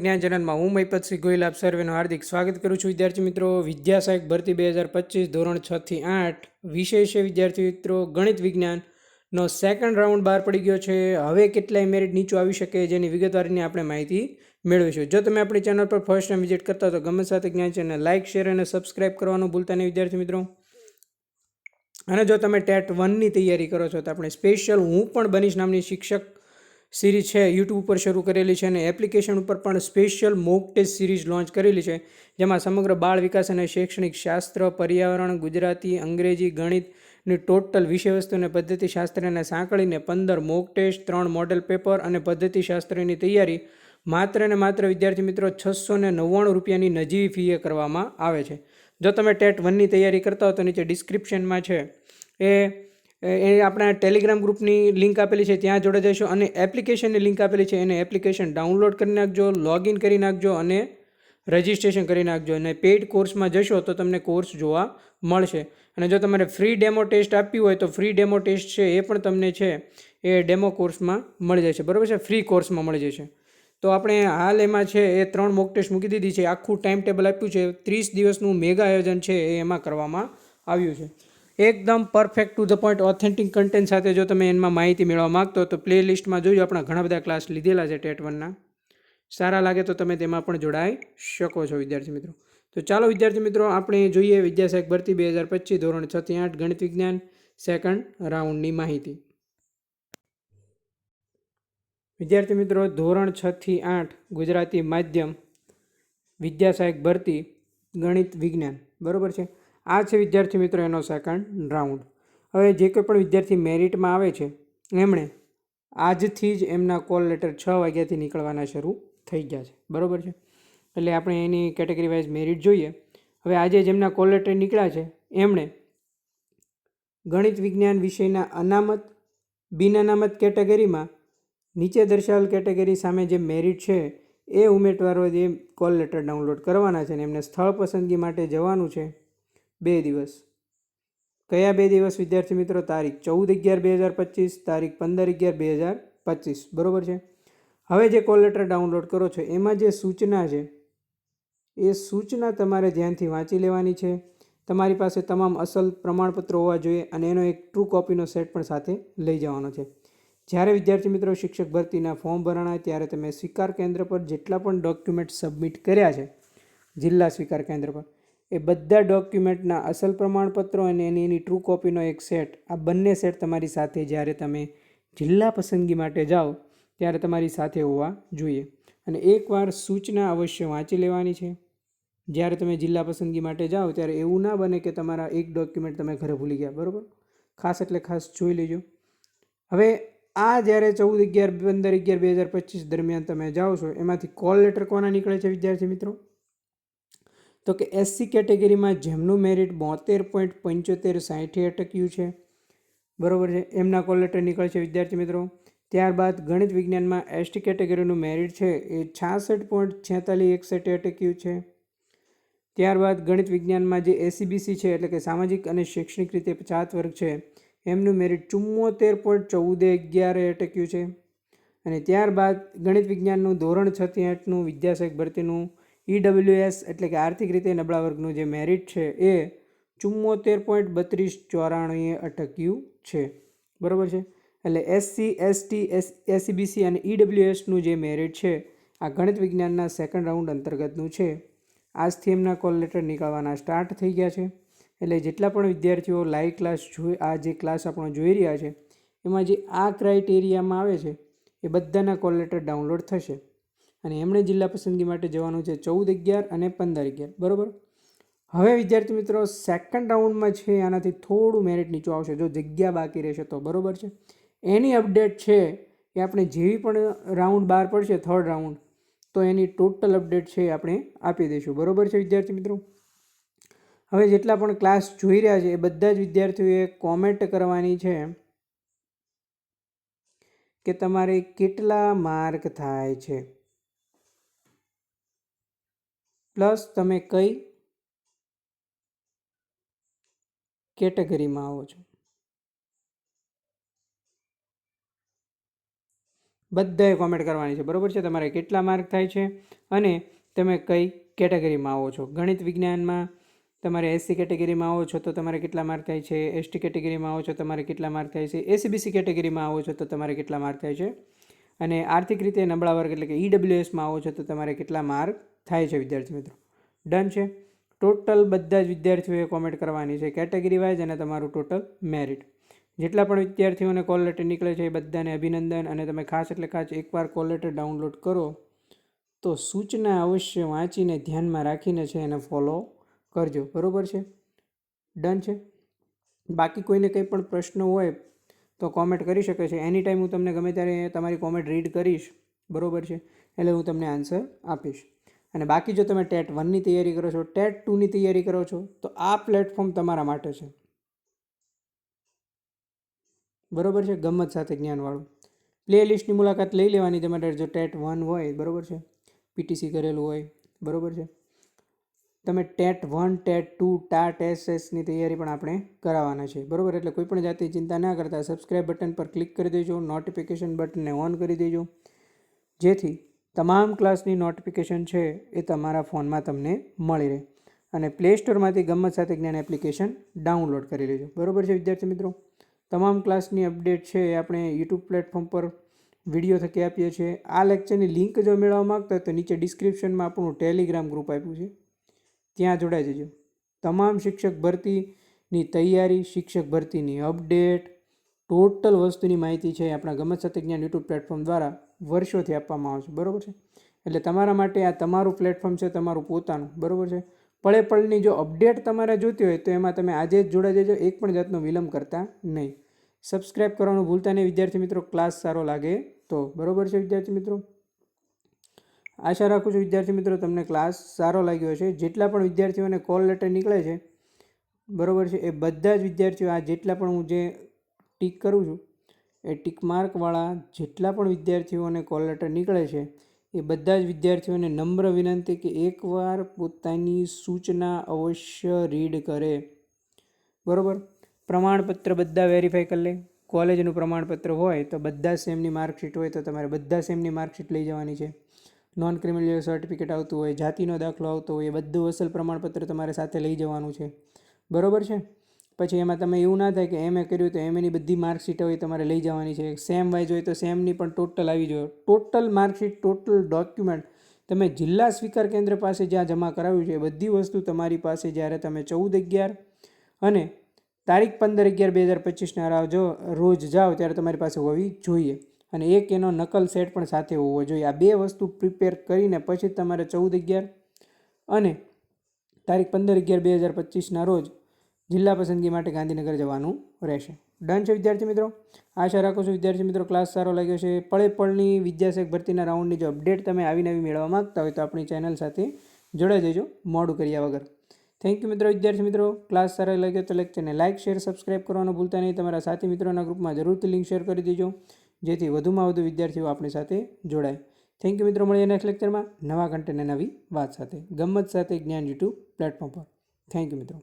જ્ઞાન ચેનલમાં હું મહિપતસિંહ ગોહિલ આપ સર્વેનું હાર્દિક સ્વાગત કરું છું. વિદ્યાર્થી મિત્રો વિદ્યા સહાયક ભરતી બે હજાર પચીસ ધોરણ છ થી આઠ. છે વિદ્યાર્થી મિત્રો, ગણિત વિજ્ઞાનનો સેકન્ડ રાઉન્ડ બહાર પડી ગયો છે. હવે કેટલાય મેરિટ નીચું આવી શકે જેની વિગતવારની આપણે માહિતી મેળવીશું. જો તમે આપણી ચેનલ પર ફર્સ્ટ ટાઈમ વિઝિટ કરતા તો ગમે સાથે જ્ઞાન ચેનલ લાઇક શેર અને સબસ્ક્રાઇબ કરવાનું ભૂલતા નહીં વિદ્યાર્થી મિત્રો. અને જો તમે ટેટ વનની તૈયારી કરો છો તો આપણે સ્પેશિયલ હું પણ બનીશ નામની શિક્ષક સિરીઝ છે, યુટ્યુબ ઉપર શરૂ કરેલી છે અને એપ્લિકેશન ઉપર પણ special mock test series launch કરેલી છે, જેમાં સમગ્ર બાળ વિકાસ અને શૈક્ષણિક શાસ્ત્ર, પર્યાવરણ, ગુજરાતી, અંગ્રેજી ગણિતની ટોટલ વિષયવસ્તુ અને પદ્ધતિશાસ્ત્રને સાંકળીને પંદર મોક ટેસ્ટ, ત્રણ મોડેલ પેપર અને પદ્ધતિશાસ્ત્રની તૈયારી માત્ર ને માત્ર વિદ્યાર્થી મિત્રો છસો ને નવ્વાણું રૂપિયાની નજીવી ફીએ કરવામાં આવે છે. જો તમે ટેટ વનની તૈયારી કરતા હો તો નીચે ડિસ્ક્રિપ્શનમાં છે એ એ આપણા ટેલિગ્રામ ગ્રુપની લિંક આપેલી છે, ત્યાં જોડે જશો અને એપ્લિકેશનની લિંક આપેલી છે, એને એપ્લિકેશન ડાઉનલોડ કરી નાખજો લોગિન કરી નાખજો અને રજિસ્ટ્રેશન કરી નાખજો અને પેઇડ કોર્સમાં જશો તો તમને કોર્સ જોવા મળશે. અને જો તમારે ફ્રી ડેમો ટેસ્ટ આપવી હોય તો ફ્રી ડેમો ટેસ્ટ છે એ પણ તમને છે એ ડેમો કોર્સમાં મળી જશે બરાબર છે? ફ્રી કોર્સમાં મળી જશે તો આપણે હાલ એમાં છે એ ત્રણ મોક ટેસ્ટ મૂકી દીધી છે. આખું ટાઈમ ટેબલ આપ્યું છે. ત્રીસ દિવસનું મેગા આયોજન છે એ એમાં કરવામાં આવ્યું છે. એકદમ perfect to the point authentic content સાથે જો તમે એમાં માહિતી મેળવવા માગતો તો પ્લે લિસ્ટમાં જોજો આપણા ઘણા બધા ક્લાસ લીધેલા છે ટેટ વનના. સારા લાગે તો તમે તેમાં પણ જોડાઈ શકો છો, વિદ્યાર્થી મિત્રો. તો ચાલો, વિદ્યાર્થી મિત્રો, આપણે જોઈએ વિદ્યાસહાયક ભરતી બે હજાર પચીસ ધોરણ છ આઠ ગણિત વિજ્ઞાન સેકન્ડ રાઉન્ડની માહિતી. વિદ્યાર્થી મિત્રો, ધોરણ છ થી આઠ ગુજરાતી માધ્યમ વિદ્યાસહાયક ભરતી ગણિત વિજ્ઞાન. બરાબર છે? આ છે વિદ્યાર્થી મિત્રો એનો સેકન્ડ રાઉન્ડ હવે જે કોઈ પણ વિદ્યાર્થી મેરિટમાં આવે છે, એમણે આજથી જ એમના કોલ લેટર છ વાગ્યાથી નીકળવાના શરૂ થઈ ગયા છે. બરાબર છે? એટલે આપણે એની કેટેગરી વાઇઝ મેરિટ જોઈએ. હવે આજે જેમના કોલ લેટર નીકળ્યા છે, એમણે ગણિત વિજ્ઞાન વિષયના અનામત, બિન અનામત કેટેગરીમાં નીચે દર્શાવેલ કેટેગરી સામે જે મેરિટ છે, એ ઉમેદવારો જે કોલ લેટર ડાઉનલોડ કરવાના છે અને એમને સ્થળ પસંદગી માટે જવાનું છે. બે દિવસ. કયા બે દિવસ, વિદ્યાર્થી મિત્રો? તારીખ ચૌદ અગિયાર બે હજાર પચીસ, તારીખ પંદર અગિયાર બે હજાર પચીસ. બરાબર છે? હવે જે કોલ લેટર ડાઉનલોડ કરો છો, એમાં જે સૂચના છે, એ સૂચના તમારે ધ્યાનથી વાંચી લેવાની છે. તમારી પાસે તમામ અસલ પ્રમાણપત્રો હોવા જોઈએ અને એનો એક ટ્રુ કોપીનો સેટ પણ સાથે લઈ જવાનો છે. જ્યારે વિદ્યાર્થી મિત્રો શિક્ષક ભરતીના ફોર્મ ભરાણા, ત્યારે તમે સ્વીકાર કેન્દ્ર પર જેટલા પણ ડોક્યુમેન્ટ સબમિટ કર્યા છે, જિલ્લા સ્વીકાર કેન્દ્ર પર એ બધા ડોક્યુમેન્ટના અસલ પ્રમાણપત્રો અને એની એની ટ્રુ કોપીનો એક સેટ આ બંને સેટ તમારી સાથે જ્યારે તમે જિલ્લા પસંદગી માટે જાઓ, ત્યારે તમારી સાથે હોવા જોઈએ. અને એકવાર સૂચના અવશ્ય વાંચી લેવાની છે. જ્યારે તમે જિલ્લા પસંદગી માટે જાઓ, ત્યારે એવું ના બને કે તમારા એક ડોક્યુમેન્ટ તમે ઘરે ભૂલી ગયા, બરાબર? ખાસ એટલે ખાસ જોઈ લેજો. હવે આ જ્યારે ચૌદ અગિયાર પંદર અગિયાર બે હજાર પચીસ દરમિયાન તમે જાઓ છો, એમાંથી કોલ લેટર કોના નીકળે છે વિદ્યાર્થી મિત્રો? તો કે એસસી કેટેગરીમાં જેમનું મેરિટ બોતેર પોઈન્ટ પંચોતેર સાઠે અટક્યું છે. બરાબર છે? એમના કોલ લેટર નીકળે છે, વિદ્યાર્થી મિત્રો. ત્યારબાદ ગણિત વિજ્ઞાનમાં એસટી કેટેગરીનું મેરિટ છે એ છાસઠ પોઈન્ટ છેતાલીસ એકસઠે અટક્યું છે. ત્યારબાદ ગણિત વિજ્ઞાનમાં જે એસીબીસી છે, એટલે કે સામાજિક અને શૈક્ષણિક રીતે પછાત વર્ગ છે, એમનું મેરિટ ચુમ્મોતેર પોઈન્ટ ચૌદે અગિયારે અટક્યું છે. અને ત્યારબાદ ગણિત વિજ્ઞાનનું ધોરણ છ આઠનું વિદ્યાશાખ ભરતીનું ઈડબ્લ્યુએસ એટલે કે આર્થિક રીતે નબળા વર્ગનું જે મેરિટ છે એ ચુમ્મોતેર પોઈન્ટ બત્રીસ ચોરાણુંએ અટક્યું છે. બરાબર છે? એટલે એસસી એસટી એસ એસીબીસી અને ઈડબ્લ્યુએસનું જે મેરિટ છે, આ ગણિત વિજ્ઞાનના સેકન્ડ રાઉન્ડ અંતર્ગતનું છે. આજથી એમના કોલ લેટર નીકળવાના સ્ટાર્ટ થઈ ગયા છે. એટલે જેટલા પણ વિદ્યાર્થીઓ લાઈવ ક્લાસ જોઈ, આ જે ક્લાસ આપણો જોઈ રહ્યા છે, એમાં જે આ ક્રાઇટેરિયામાં આવે છે, એ બધાના કોલ લેટર ડાઉનલોડ થશે. અને એમણે જિલ્લા પસંદગી માટે જવાનું છે ચૌદ અગિયાર અને પંદર અગિયાર. બરાબર? હવે વિદ્યાર્થી મિત્રો સેકન્ડ રાઉન્ડમાં છે, આનાથી થોડું મેરિટ નીચું આવશે. જો જગ્યા બાકી રહેશે તો બરાબર છે. એની અપડેટ છે એ આપણે જેવી પણ રાઉન્ડ બહાર પડશે થર્ડ રાઉન્ડ તો એની ટોટલ અપડેટ છે આપણે આપી દઈશું. બરાબર છે વિદ્યાર્થી મિત્રો? હવે જેટલા પણ ક્લાસ જોઈ રહ્યા છે, એ બધા જ વિદ્યાર્થીઓએ કોમેન્ટ કરવાની છે કે તમારે કેટલા માર્ક થાય છે? પ્લસ તમે કઈ કેટેગરીમાં આવો છો? બધાએ કોમેન્ટ કરવાની છે, બરાબર છે? તમારે કેટલા માર્ક થાય છે? અને તમે કઈ કેટેગરીમાં આવો છો? ગણિત વિજ્ઞાનમાં તમારે એસસી કેટેગરીમાં આવો છો તો તમારે કેટલા માર્ક થાય છે? એસટી કેટેગરીમાં આવો છો તમારે કેટલા માર્ક થાય છે? એસીબીસી કેટેગરીમાં આવો છો તો તમારે કેટલા માર્ક થાય છે? અને આર્થિક રીતે નબળા વર્ગ એટલે કે ઈડબ્લ્યુએસમાં આવો છો તો તમારે કેટલા માર્ક થાય છે વિદ્યાર્થી મિત્રો. ડન છે. ટોટલ બધા જ વિદ્યાર્થીઓએ કોમેન્ટ કરવાની છે કેટેગરી વાઇઝ અને તમારું ટોટલ મેરિટ જેટલા પણ વિદ્યાર્થીઓને કોલ લેટર નીકળે છે એ બધાને અભિનંદન અને તમે ખાસ એટલે ખાસ એકવાર કોલ લેટર ડાઉનલોડ કરો તો સૂચના અવશ્ય વાંચીને ધ્યાનમાં રાખીને છે એને ફોલો કરજો. બરાબર છે? ડન છે. બાકી કોઈને કંઈ પણ પ્રશ્ન હોય તો કોમેન્ટ કરી શકે છે. એની ટાઈમ હું તમને ગમે ત્યારે તમારી કોમેન્ટ રીડ કરીશ. બરાબર છે? એટલે હું તમને આન્સર આપીશ. અને બાકી જો તમે ટેટ વનની તૈયારી કરો છો, ટેટ ટુની તૈયારી કરો છો, તો આ પ્લેટફોર્મ તમારા માટે છે. બરોબર છે? ગમત સાથે જ્ઞાનવાળું. પ્લે લિસ્ટની મુલાકાત લઈ લેવાની તમારે જો ટેટ વન હોય, બરોબર છે? પીટીસી કરેલું હોય, બરોબર છે? તમે TET one, TET two, TAT એસએસની તૈયારી પણ આપણે કરાવવાના છે. બરોબર? એટલે કોઈ પણ જાતની ચિંતા ના કરતા સબસ્ક્રાઇબ બટન પર ક્લિક કરી દેજો, નોટિફિકેશન બટનને ઓન કરી દેજો. જેથી તમામ ક્લાસની નોટિફિકેશન છે એ તમારા ફોનમાં તમને મળી રહે. અને પ્લે સ્ટોરમાંથી ગમત સાથે જ્ઞાન એપ્લિકેશન ડાઉનલોડ કરી લેજો. બરોબર છે વિદ્યાર્થી મિત્રો? તમામ ક્લાસની અપડેટ છે એ આપણે યુટ્યુબ પ્લેટફોર્મ પર વીડિયો થકી આપીએ છીએ. આ લેક્ચરની લિંક જો મેળવવા માગતા હોય તો નીચે ડિસ્ક્રિપ્શનમાં આપણું ટેલિગ્રામ ગ્રુપ આપ્યું છે. ત્યાં જોડાઈ જજો. તમામ શિક્ષક ભરતીની તૈયારી, શિક્ષક ભરતીની અપડેટ, ટોટલ વસ્તુની માહિતી છે આપણા ગમત સાથે જ્ઞાન યુટ્યુબ પ્લેટફોર્મ દ્વારા વર્ષોથી આપવામાં આવે છે, બરાબર છે? એટલે તમારા માટે આ તમારું પ્લેટફોર્મ છે, તમારું પોતાનું, બરાબર છે? પળે પળની જો અપડેટ તમારે જોતી હોય તો એમાં તમે આજે જ જોડાઈ જજો, એક પણ જાતનો વિલંબ કરતા નહીં. સબસ્ક્રાઈબ કરવાનું ભૂલતા નહીં, વિદ્યાર્થી મિત્રો ક્લાસ સારો લાગે તો, બરાબર છે વિદ્યાર્થી મિત્રો? આશા રાખું છું વિદ્યાર્થી મિત્રો, તમને ક્લાસ સારો લાગ્યો છે જેટલા પણ વિદ્યાર્થીઓને કોલ લેટર નીકળે છે, બરાબર છે, એ બધા જ વિદ્યાર્થીઓ આ જેટલા પણ હું જે ટીક કરું છું એ ટીક માર્કવાળા જેટલા પણ વિદ્યાર્થીઓને કોલ લેટર નીકળે છે, એ બધા જ વિદ્યાર્થીઓને નમ્ર વિનંતી કે એકવાર પોતાની સૂચના અવશ્ય રીડ કરે. બરાબર? પ્રમાણપત્ર બધા વેરીફાઈ કરી લે. કોલેજનું પ્રમાણપત્ર હોય તો બધા સેમની માર્કશીટ હોય તો તમારે બધા સેમની માર્કશીટ લઈ જવાની છે. નોન ક્રિમિનલ સર્ટિફિકેટ આવતું હોય, જાતિનો દાખલો આવતો હોય, એ બધું અસલ પ્રમાણપત્ર તમારે સાથે લઈ જવાનું છે. બરાબર છે? પછી એમાં તમે એવું ના થાય કે એમ કર્યું તો એમ બધી માર્કશીટ હોય તમારે લઈ જવાની છે. સેમ વાઇઝ હોય તો સેમની પણ ટોટલ આવી જોઈએ ટોટલ માર્કશીટ, ટોટલ ડોક્યુમેન્ટ તમે જિલ્લા સ્વીકાર કેન્દ્ર પાસે જ્યાં જમા કરાવ્યું છે એ બધી વસ્તુ તમારી પાસે જ્યારે તમે ચૌદ અગિયાર અને તારીખ પંદર અગિયાર બે હજાર પચીસના રાહ જો રોજ જાઓ ત્યારે તમારી પાસે હોવી જોઈએ. અને એક એનો નકલ સેટ પણ સાથે હોવો જોઈએ. આ બે વસ્તુ પ્રિપેર કરીને પછી તમારે ચૌદ અગિયાર અને તારીખ પંદર અગિયાર બે હજાર પચીસના રોજ જિલ્લા પસંદગી માટે ગાંધીનગર જવાનું રહેશે. ડન છે વિદ્યાર્થી મિત્રો? આશા રાખું છું વિદ્યાર્થી મિત્રો ક્લાસ સારો લાગ્યો છે પળે પળની વિદ્યાશેખ ભરતીના રાઉન્ડની જો અપડેટ તમે આવી નવી મેળવવા માગતા હોય તો આપણી ચેનલ સાથે જોડાઈ જજો મોડું કર્યા વગર. થેન્ક યુ મિત્રો વિદ્યાર્થી મિત્રો. ક્લાસ સારા લાગ્યો તો લેક્ચરને લાઇક શેર સબસ્ક્રાઇબ કરવાનું ભૂલતા નહીં. તમારા સાથી મિત્રોના ગ્રુપમાં જરૂરથી લિંક શેર કરી દેજો. જેથી વધુમાં વધુ વિદ્યાર્થીઓ આપણી સાથે જોડાય. થેન્ક યુ મિત્રો. મળીએ નેક્સ્ટ લેક્ચરમાં નવા કન્ટેન્ટ નવી વાત સાથે. ગમત સાથે જ્ઞાન યુટ્યુબ પ્લેટફોર્મ પર. થેન્ક યુ મિત્રો.